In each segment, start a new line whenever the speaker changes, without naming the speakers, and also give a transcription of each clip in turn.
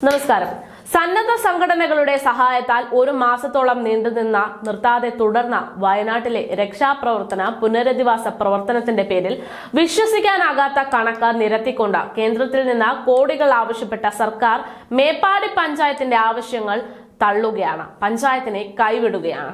നമസ്കാരം. സന്നദ്ധ സംഘടനകളുടെ സഹായത്താൽ ഒരു മാസത്തോളം നീണ്ടുനിന്ന നിർത്താതെ തുടർന്ന വയനാട്ടിലെ രക്ഷാപ്രവർത്തന പുനരധിവാസ പ്രവർത്തനത്തിന്റെ പേരിൽ വിശ്വസിക്കാനാകാത്ത കണക്ക് നിരത്തിക്കൊണ്ട് കേന്ദ്രത്തിൽ നിന്ന് കോടികൾ ആവശ്യപ്പെട്ട സർക്കാർ മേപ്പാടി പഞ്ചായത്തിന്റെ ആവശ്യങ്ങൾ തള്ളുകയാണ്. പഞ്ചായത്തിനെ കൈവിടുകയാണ്.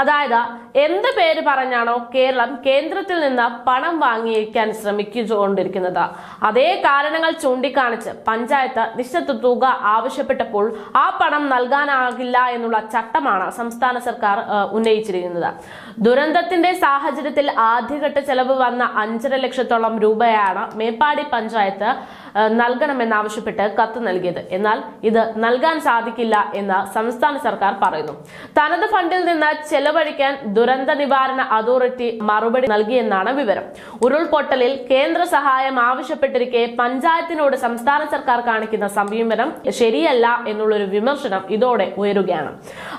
അതായത് എന്ത് പേര് പറഞ്ഞാണോ കേരളം കേന്ദ്രത്തിൽ നിന്ന് പണം വാങ്ങിയിരിക്കാൻ ശ്രമിച്ചുകൊണ്ടിരിക്കുന്നത്. അതേ കാരണങ്ങൾ ചൂണ്ടിക്കാണിച്ച് പഞ്ചായത്ത് നിശ്ചിത തുക ആവശ്യപ്പെട്ടപ്പോൾ ആ പണം നൽകാനാകില്ല എന്നുള്ള ചട്ടമാണ് സംസ്ഥാന സർക്കാർ ഉന്നയിച്ചിരിക്കുന്നത്. ദുരന്തത്തിന്റെ സാഹചര്യത്തിൽ ആദ്യഘട്ട ചെലവ് വന്ന അഞ്ചര ലക്ഷത്തോളം രൂപയാണ് മേപ്പാടി പഞ്ചായത്ത് നൽകണമെന്ന് നൽകണമെന്നാവശ്യപ്പെട്ട് കത്ത് നൽകിയത്. എന്നാൽ ഇത് നൽകാൻ സാധിക്കില്ല എന്ന് സംസ്ഥാന സർക്കാർ പറയുന്നു. തനത് ഫണ്ടിൽ നിന്ന് ചെലവഴിക്കാൻ ദുരന്ത നിവാരണ അതോറിറ്റി മറുപടി നൽകിയെന്നാണ് വിവരം. ഉരുൾപൊട്ടലിൽ കേന്ദ്ര സഹായം ആവശ്യപ്പെട്ടിരിക്കെ പഞ്ചായത്തിനോട് സംസ്ഥാന സർക്കാർ കാണിക്കുന്ന സമീപനം ശരിയല്ല എന്നുള്ളൊരു വിമർശനം ഇതോടെ ഉയരുകയാണ്.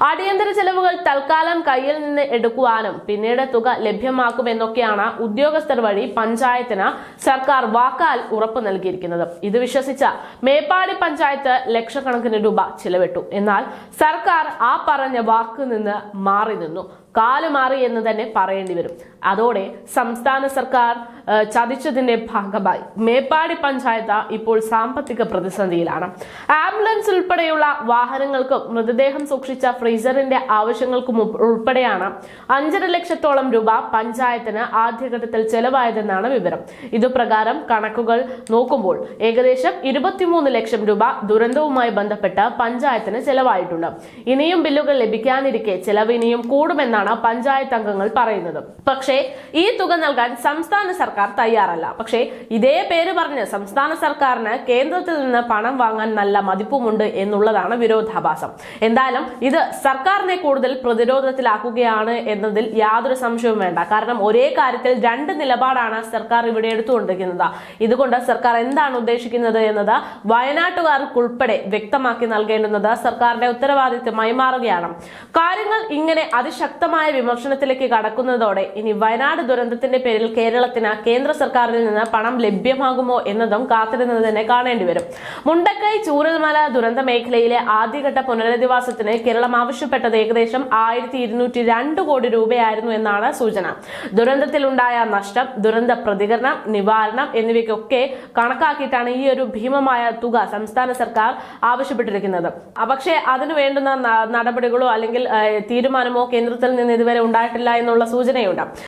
അടിയന്തര ചെലവുകൾ തൽക്കാലം കയ്യിൽ നിന്ന് എടുക്കുവാനും പിന്നീട് തുക ലഭ്യമാക്കുമെന്നൊക്കെയാണ് ഉദ്യോഗസ്ഥർ വഴി പഞ്ചായത്തിന് സർക്കാർ വാക്കാൽ ഉറപ്പ് നൽകിയിരിക്കുന്നത്. ഇത് വിശ്വസിച്ച മേപ്പാടി പഞ്ചായത്ത് ലക്ഷക്കണക്കിന് രൂപ ചിലവിട്ടു. എന്നാൽ സർക്കാർ ആ പറഞ്ഞ വാക്ക് നിന്ന് മാറി നിന്നു. കാൽ മാറി എന്ന് തന്നെ പറയേണ്ടി വരും. അതോടെ സംസ്ഥാന സർക്കാർ ചതിച്ചതിന്റെ ഭാഗമായി. മേപ്പാടി പഞ്ചായത്ത് ഇപ്പോൾ സാമ്പത്തിക പ്രതിസന്ധിയിലാണ്. ആംബുലൻസ് ഉൾപ്പെടെയുള്ള വാഹനങ്ങൾക്കും മൃതദേഹം സൂക്ഷിച്ച ഫ്രീസറിന്റെ ആവശ്യങ്ങൾക്കും ഉൾപ്പെടെയാണ് അഞ്ചര ലക്ഷത്തോളം രൂപ പഞ്ചായത്തിന് ആദ്യഘട്ടത്തിൽ ചെലവായതെന്നാണ് വിവരം. ഇതുപ്രകാരം കണക്കുകൾ നോക്കുമ്പോൾ ഏകദേശം ഇരുപത്തിമൂന്ന് ലക്ഷം രൂപ ദുരന്തവുമായി ബന്ധപ്പെട്ട് പഞ്ചായത്തിന് ചെലവായിട്ടുണ്ട്. ഇനിയും ബില്ലുകൾ ലഭിക്കാനിരിക്കെ ചെലവ് ഇനിയും കൂടുമെന്നാണ് പഞ്ചായത്ത് അംഗങ്ങൾ പറയുന്നത്. പക്ഷേ ഈ തുക നൽകാൻ സംസ്ഥാന സർക്കാർ തയ്യാറല്ല. പക്ഷേ ഇതേ പേര് പറഞ്ഞ് സംസ്ഥാന സർക്കാരിന് കേന്ദ്രത്തിൽ നിന്ന് പണം വാങ്ങാൻ നല്ല മതിപ്പുമുണ്ട് എന്നുള്ളതാണ് വിരോധാഭാസം. എന്തായാലും ഇത് സർക്കാരിനെ കൂടുതൽ പ്രതിരോധത്തിലാക്കുകയാണ് എന്നതിൽ യാതൊരു സംശയവും വേണ്ട. കാരണം ഒരേ കാര്യത്തിൽ രണ്ട് നിലപാടാണ് സർക്കാർ ഇവിടെ എടുത്തുകൊണ്ടിരിക്കുന്നത്. ഇതുകൊണ്ട് സർക്കാർ എന്താണ് ഉദ്ദേശിക്കുന്നത് എന്നത് വയനാട്ടുകാർക്കുൾപ്പെടെ വ്യക്തമാക്കി നൽകേണ്ടുന്നത് സർക്കാരിന്റെ ഉത്തരവാദിത്വമായി മാറുകയാണ്. കാര്യങ്ങൾ ഇങ്ങനെ അതിശക്തമായ വിമർശനത്തിലേക്ക് കടക്കുന്നതോടെ ഇനി വയനാട് ദുരന്തത്തിന്റെ പേരിൽ കേരളത്തിന് കേന്ദ്ര സർക്കാരിൽ നിന്ന് പണം ലഭ്യമാകുമോ എന്നതും കാത്തിരുന്നത് തന്നെ കാണേണ്ടി വരും. മുണ്ടക്കൈ ചൂരൽമല ദുരന്ത മേഖലയിലെ ആദ്യഘട്ട പുനരധിവാസത്തിന് കേരളം ആവശ്യപ്പെട്ടത് ഏകദേശം ആയിരത്തി ഇരുന്നൂറ്റി രണ്ട് കോടി രൂപയായിരുന്നു എന്നാണ് സൂചന. ദുരന്തത്തിലുണ്ടായ നഷ്ടം ദുരന്ത പ്രതികരണം നിവാരണം എന്നിവയ്ക്കൊക്കെ കണക്കാക്കിയിട്ടാണ് ഈ ഒരു ഭീമമായ തുക സംസ്ഥാന സർക്കാർ ആവശ്യപ്പെട്ടിരിക്കുന്നത്. പക്ഷേ അതിനു വേണ്ടുന്ന നടപടികളോ അല്ലെങ്കിൽ തീരുമാനമോ കേന്ദ്രത്തിൽ ഇതുവരെ ഉണ്ടായിട്ടില്ല എന്നുള്ള സൂചനയുണ്ട്.